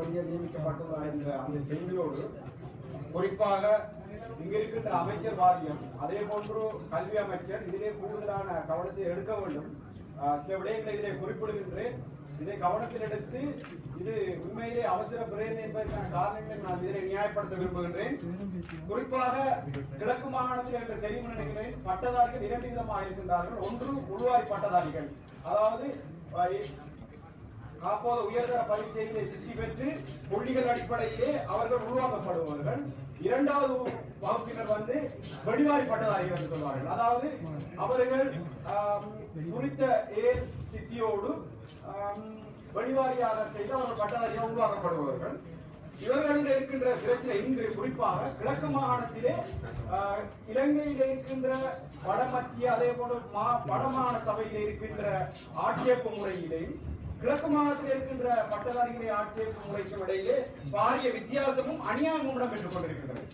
வழியாக நியமிக்கப்பட்டுள்ள என்ற அந்த செய்தியோடு குறிப்பாக இங்க இருக்கின்ற அமைச்சர் வாரியம் அதே போன்று கல்வி அமைச்சர் இதிலே கூடுதலான கவனத்தை எடுக்க வேண்டும். சில விடயங்களை இதிலே குறிப்பிடுகின்றேன். இதை கவனத்தில் எடுத்து இது உண்மையிலே அவசர பிரேரணை என்பதற்கான காரணங்களை நான் இதிலே நியாயப்படுத்த விரும்புகின்றேன். குறிப்பாக கிழக்கு மாகாணத்தில் என்று தெரியும் நினைக்கிறேன் பட்டதாரிகள் இரண்டு விதமாக இருக்கின்றார்கள். ஒன்று உள்வாரி பட்டதாரிகள். அதாவது காப்போத உயர்தர பயிற்சியிலே சித்தி பெற்று புள்ளிகள் அடிப்படையிலே அவர்கள் உருவாக்கப்படுவார்கள் இரண்டாவது வகுப்பினர் வந்து வெடிவாரி பட்டதாரிகள் என்று சொல்வார்கள். அதாவது அவர்கள் குறித்த ஏ சித்தியோடு ஆம், செய்து அவர்கள் பட்டதாரியாக உருவாக்கப்படுவார்கள் இவர்களில் இருக்கின்ற பிரச்சனை இன்று குறிப்பாக கிழக்கு மாகாணத்திலே ஆஹ், இலங்கையில் இருக்கின்ற வடமத்திய அதே போன்று மா வடமாகாண சபையில் இருக்கின்ற ஆட்சேப முறையிலேயும் கிழக்கு மாகாணத்தில் இருக்கின்ற பட்டதாரிகளை ஆட்சேபம் முறைக்கும் இடையிலே பாரிய வித்தியாசமும் அநியாயமும் இடம்பெற்றுக் கொண்டிருக்கின்றது.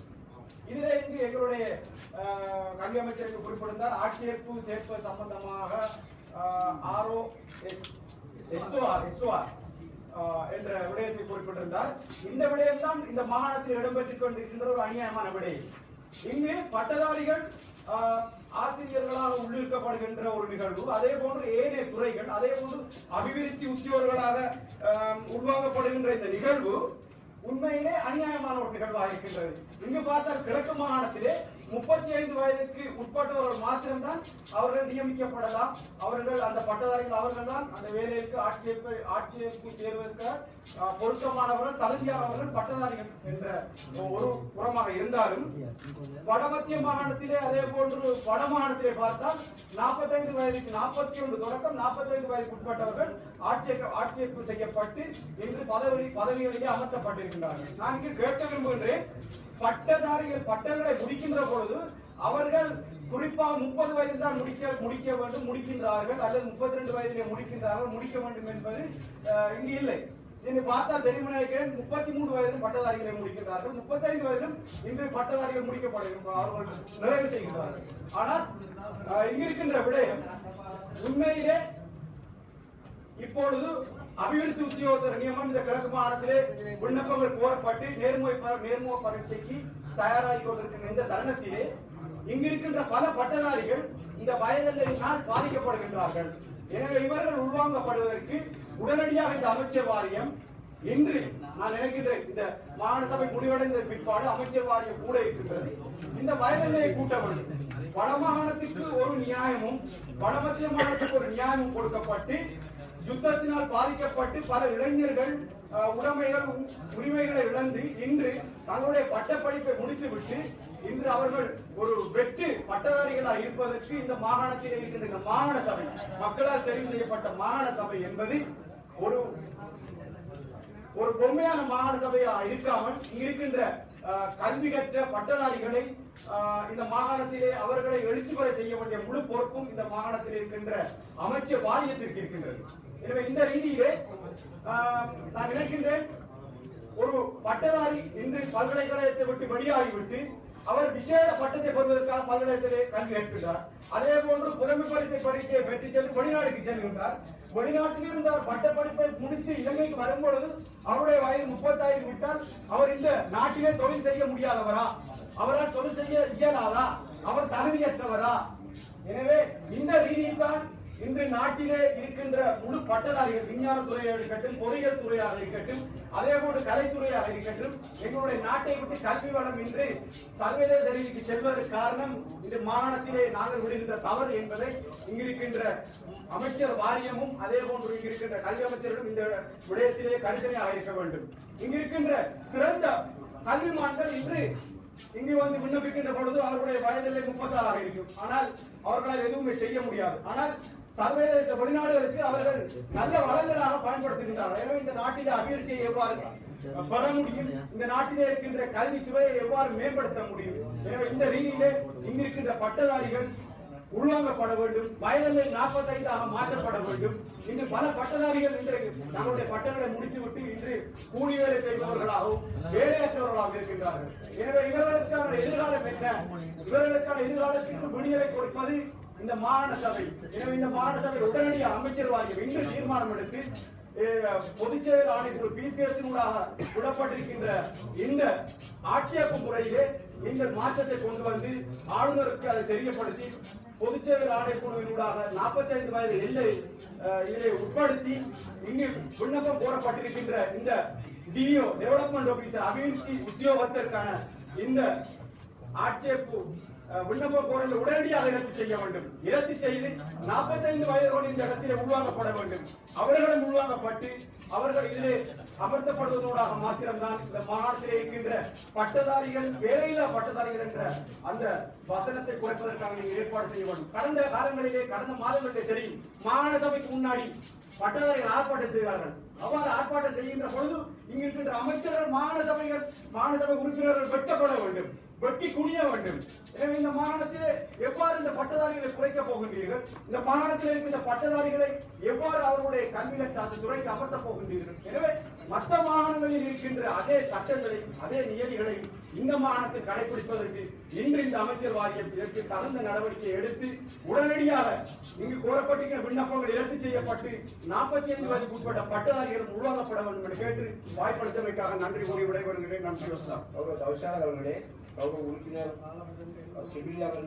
இதுல இங்கு எங்களுடைய கல்வி அமைச்சருக்கு குறிப்பிட்டிருந்தார் ஆட்சேர்ப்பு சேர்ப்பு சம்பந்தமாக ஆர்ஓ எஸ்ஓஆர் எஸ்ஓஆர் என்ற விடயத்தை குறிப்பிட்டிருந்தார். இந்த விடயம் தான் இந்த மாகாணத்தில் இடம்பெற்றுக் கொண்டிருக்கின்ற ஒரு அநியாயமான விடயம். இங்கு பட்டதாரிகள் ஆசிரியர்களாக உள்ளிருக்கப்படுகின்ற ஒரு நிகழ்வு. அதே போன்று ஏனைய துறைகள் அதே போன்று அபிவிருத்தி உத்தியோகர்களாக ஆஹ், உருவாக்கப்படுகின்ற இந்த நிகழ்வு உண்மையிலே அநியாயமான ஒரு நிகழ்வாக இருக்கின்றது. இங்கு பார்த்தால் கிழக்கு மாகாணத்திலே வயதுக்கு உட்பட்டவர்கள் மாத்திரம்தான் அவர்கள் நியமிக்கப்படலாம். அவர்கள் அந்த பட்டதாரிகள் அவர்கள் தான் அந்த வேலைக்கு ஆட்சேர்ப்பு ஆட்சேர்ப்பு சேர்வதற்கு பொருத்தமானவர்கள் தகுதியானவர்கள் பட்டதாரிகள் என்ற ஒரு புறமாக இருந்தாலும் வடமத்திய மாகாணத்திலே அதே போன்று வட மாகாணத்திலே பார்த்தால் நாற்பத்தைந்து வயதுக்கு நாற்பத்தி ஒன்று தொடக்கம் நாற்பத்தைந்து வயதுக்கு உட்பட்டவர்கள் ஆட்சேர்க்க ஆட்சேர்ப்பு செய்யப்பட்டு இன்று பதவி பதவிகளிலே அமர்த்தப்பட்டிருக்கிறார்கள் நான் இங்கு கேட்க விரும்புகின்றேன் பட்டதாரிகள் பட்டங்களை முடிக்கின்ற பொழுது அவர்கள் குறிப்பாக முப்பது வயதில் தான் முடிக்க முடிக்க வேண்டும் முடிக்கின்றார்கள். அல்லது முப்பத்தி ரெண்டு வயதிலே முடிக்கின்றார்கள் முடிக்க வேண்டும் என்பது அஹ், இங்கு இல்லை. இன்று பார்த்தால் தெரியும் நினைக்கிறேன் முப்பத்தி மூணு வயதிலும் பட்டதாரிகளை முடிக்கின்றார்கள். முப்பத்தைந்து வயதிலும் இன்று பட்டதாரிகள் முடிக்கப்படும் அவர்கள் நிறைவு செய்கின்றார்கள். ஆனால் அஹ், இங்கு இருக்கின்ற விடயம் உண்மையிலே இப்பொழுது அபிவிருத்தி உத்தியோகத்தர் நியமனம் இந்த கிழக்கு மாநிலத்திலே விண்ணப்பங்கள் கோரப்பட்டு நேர்முக நேர்முக பரீட்சைக்கு தயாராகி கொண்டிருக்கின்ற இந்த தருணத்திலே இங்கு இருக்கின்ற பல பட்டதாரிகள் இந்த வயதினால் பாதிக்கப்படுகின்றார்கள். எனவே இவர்கள் உள்வாங்கப்படுவதற்கு உடனடியாக இந்த அமைச்சர் வாரியம் இன்று நான் நினைக்கின்றேன் இந்த மாகாண சபை முடிவடைந்த பிற்பாடு அமைச்சர் வாரியம் கூட இருக்கின்றது. இந்த வயதிலையை கூட்ட வேண்டும் வடமாகாணத்துக்கு ஒரு நியாயமும் வடமத்திய மாகாணத்துக்கு ஒரு நியாயமும் கொடுக்கப்பட்டு யுத்தத்தினால் பாதிக்கப்பட்டு பல இளைஞர்கள் அஹ், உடைமைகள் உரிமைகளை இழந்து இன்று தங்களுடைய பட்டப்படிப்பை முடித்துவிட்டு இன்று அவர்கள் ஒரு வெற்றி பட்டதாரிகளாக இருப்பதற்கு இந்த மாகாணத்தில் இருக்கின்ற இந்த மாகாண சபை மக்களால் தெரிவு செய்யப்பட்ட மாகாண சபை என்பது ஒரு ஒரு பொம்மையான மாகாண சபையா இருக்காமல் இருக்கின்ற கல்வி கற்ற பட்டதாரிகளை அஹ், இந்த மாகாணத்திலே அவர்களை எழுச்சி பெற செய்ய வேண்டிய முழு பொறுப்பும் இந்த மாகாணத்தில் இருக்கின்ற அமைச்சர் வாரியத்திற்கு இருக்கின்றது. எனவே இந்த ரீதியிலே நான் நினைக்கின்றேன் ஒரு பட்டதாரி இன்று பல்கலைக்கழகத்தை விட்டு வெளியாகிவிட்டு அவர் விசேட பட்டத்தை பெறுவதற்காக பல்கலைக்கழகத்திலே கல்வி கற்கின்றார் அதே போன்று புலமை பரிசை பரீட்சையை பெற்று சென்று வெளிநாடுக்கு செல்கின்றார். வெளிநாட்டில் இருந்து அவர் பட்ட படிப்பை முடித்து இலங்கைக்கு வரும்பொழுது அவருடைய வயது முப்பத்தாயிரம் விட்டால் அவர் இந்த நாட்டிலே தொழில் செய்ய முடியாதவரா? அவரால் தொழில் செய்ய இயலாதா? அவர் தகுதியற்றவரா? எனவே இந்த ரீதியில் தான் இன்று நாட்டிலே இருக்கின்ற முழு பட்டதாரிகள் விஞ்ஞான துறையாக இருக்கட்டும் பொறியியல் துறையாக இருக்கட்டும் அதே போன்று கலைத்துறையாக இருக்கட்டும் எங்களுடைய நாட்டை விட்டு கல்வி வளம் இன்று சர்வதேச ரீதிக்கு செல்வதற்கு காரணம் இது மாகாணத்திலே நாங்கள் விடுகின்ற தவறு என்பதை இங்கிருக்கின்ற அமைச்சர் வாரியமும் அதே போன்று இங்கிருக்கின்ற கல்வி அமைச்சர்களும் இந்த விடயத்திலே கரிசனையாக இருக்க வேண்டும். இங்கு இருக்கின்ற சிறந்த கல்விமான்கள் இன்று இங்கு வந்து விண்ணப்பிக்கின்ற பொழுது அவர்களுடைய வயதிலே முப்பத்தாறாக இருக்கும். ஆனால் அவர்களால் எதுவுமே செய்ய முடியாது. ஆனால் சர்வதேச வெளிநாடுகளுக்கு அவர்கள் நல்ல வளங்களாக பயன்படுத்துகின்றார்கள். எனவே இந்த நாட்டில அபிவிருத்தியை எவ்வாறு பெற முடியும்? இந்த நாட்டிலே இருக்கின்ற கல்வித்துறையை எவ்வாறு மேம்படுத்த முடியும்? எனவே இந்த ரீதியிலே இங்கிருக்கின்ற பட்டதாரிகள் உள்வாங்கப்பட வேண்டும். வயதிலே நாற்பத்தைந்தாக மாற்றப்பட வேண்டும். இன்று பல பட்டதாரிகள் இன்றைக்கு தங்களுடைய பட்டங்களை முடித்துவிட்டு இன்று கூலி வேலை செய்பவர்களாகவும் வேலையற்றவர்களாக இருக்கின்றார்கள். எனவே இவர்களுக்கான எதிர்காலம் என்ன? இவர்களுக்கான எதிர்காலத்திற்கு விடுதலை கொடுப்பது இந்த மாகாண சபை எனவே இந்த மாகாண சபை உடனடியாக அமைச்சர் வாரியம் இன்று தீர்மானம் எடுத்து அஹ், பொதுச் செயல் ஆணைக்குழு பிபிஎஸ் விடப்பட்டிருக்கின்ற இந்த ஆட்சேப முறையிலே நீங்கள் மாற்றத்தை கொண்டு வந்து ஆளுநருக்கு அதை தெரியப்படுத்தி பொதுச் செயல் ஆணைக்குழுவினூடாக 45 வயது எல்லை இதை உட்படுத்தி இங்கு விண்ணப்பம் கோரப்பட்டிருக்கின்ற இந்த டிஓ டெவலப்மெண்ட் ஆபீசர் அபிவிருத்தி உத்தியோகத்திற்கான இந்த ஆட்சேப்பு விண்ணப்ப கோரல் உடனடியாக இரத்து செய்ய வேண்டும். இரத்து செய்து 45 வயதோடு இந்த இடத்திலே உள்வாங்கப்பட வேண்டும். அவர்களும் உள்வாங்கப்பட்டு அவர்கள் இதிலே அமர்த்தப்படுவதோடாக மாத்திரம்தான் இந்த மாநாட்டிலே இருக்கின்ற பட்டதாரிகள் வேலையில்லா பட்டதாரிகள் என்ற அந்த வசனத்தை குறைப்பதற்காக நீங்கள் ஏற்பாடு செய்ய வேண்டும். கடந்த காலங்களிலே கடந்த மாதங்களிலே தெரியும் மாகாண சபைக்கு முன்னாடி பட்டதாரிகள் ஆர்ப்பாட்டம் செய்தார்கள். அவ்வாறு ஆர்ப்பாட்டம் செய்கின்ற பொழுது இங்கு இருக்கின்ற அமைச்சர்கள் மாகாண சபைகள் மாகாண சபை உறுப்பினர்கள் வெட்டப்பட வேண்டும் வெட்டி குனிய வேண்டும். எனவே இந்த மாகாணத்திலே எவ்வாறு இந்த பட்டதாரிகளை குறைக்க போகின்றீர்கள்? இந்த மாகாணத்தில் இருக்கின்ற பட்டதாரிகளை எவ்வாறு அவர்களுடைய கல்வியில அந்த துறைக்கு அமர்த்த போகின்றீர்கள்? எனவே மற்ற மாகாணங்களில் இருக்கின்ற அதே சட்டங்களை அதே நியதிகளை இந்த மாகாணத்தில் கடைபிடிப்பதற்கு இன்று இந்த அமைச்சர் வாரியம் இதற்கு தகுந்த நடவடிக்கை எடுத்து உடனடியாக இங்கு கோரப்பட்டிருக்கிற விண்ணப்பங்கள் இரத்து செய்யப்பட்டு நாற்பத்தி ஐந்து வயதுக்கு உட்பட்ட பட்டதாரிகளும் உருவாக்கப்பட வேண்டும் என்று கேட்டு வாய்ப்படுத்தமைக்காக நன்றி கூறி விடைபெறுகிறேன். நன்றி வசலாம் கௌரவ தவிசாளர் அவர்களே கௌரவ உறுப்பினர் சிபில் அவர்கள்